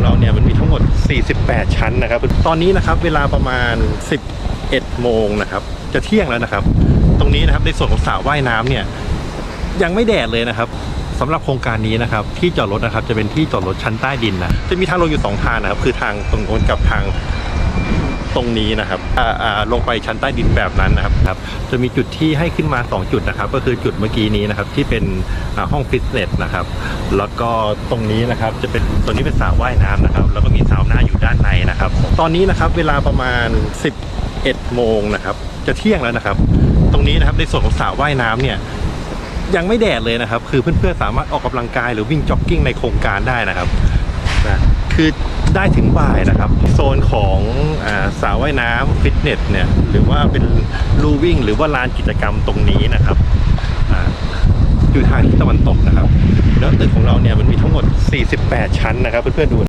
ของเราเนี่ยมันมีทั้งหมด 48 ชั้นนะครับ ตอนนี้นะครับเวลาประมาณ 11 โมงนะครับ จะเที่ยงแล้วนะครับ ตรงนี้นะครับในส่วนของสระว่ายน้ำเนี่ยยังไม่แดดเลยนะครับสำหรับโครงการนี้นะครับที่จอดรถนะครับจะเป็นที่จอดรถชั้นใต้ดินนะจะมีทางลงอยู่สองทางนะครับคือทางตรงโน้นกับทาง ตรงนี้นะครับอ่าอ่าลงไปชั้นใต้ดินแบบนั้นนะครับครับ จะมีจุดที่ให้ขึ้นมา 2 จุดนะครับ ก็คือจุดเมื่อกี้นี้นะครับที่เป็นอ่าห้องฟิตเนสนะครับ แล้วก็ตรงนี้นะครับจะเป็นตรงนี้เป็นสระว่ายน้ำนะครับ แล้วก็มีสาวหน้าอยู่ด้านในนะครับ ตอนนี้นะครับเวลาประมาณ 11 โมงนะครับ จะเที่ยงแล้วนะครับ ตรงนี้นะครับในส่วนของสระว่ายน้ำเนี่ยยังไม่แดดเลยนะครับ คือเพื่อนๆสามารถออกกำลังกายหรือวิ่งจ็อกกิ้งในโครงการได้นะครับนะคือได้ถึงบ่ายนะครับ โซนของอา สระว่ายน้ำฟิตเนสเนี่ยหรือว่าเป็นลู่วิ่ง หรือว่าลานกิจกรรมตรงนี้นะครับอยู่ทางทิศตะวันตกนะครับ แล้วตึกของเราเนี่ยมันมีทั้งหมด 48 ชั้นนะครับ เพื่อนๆดู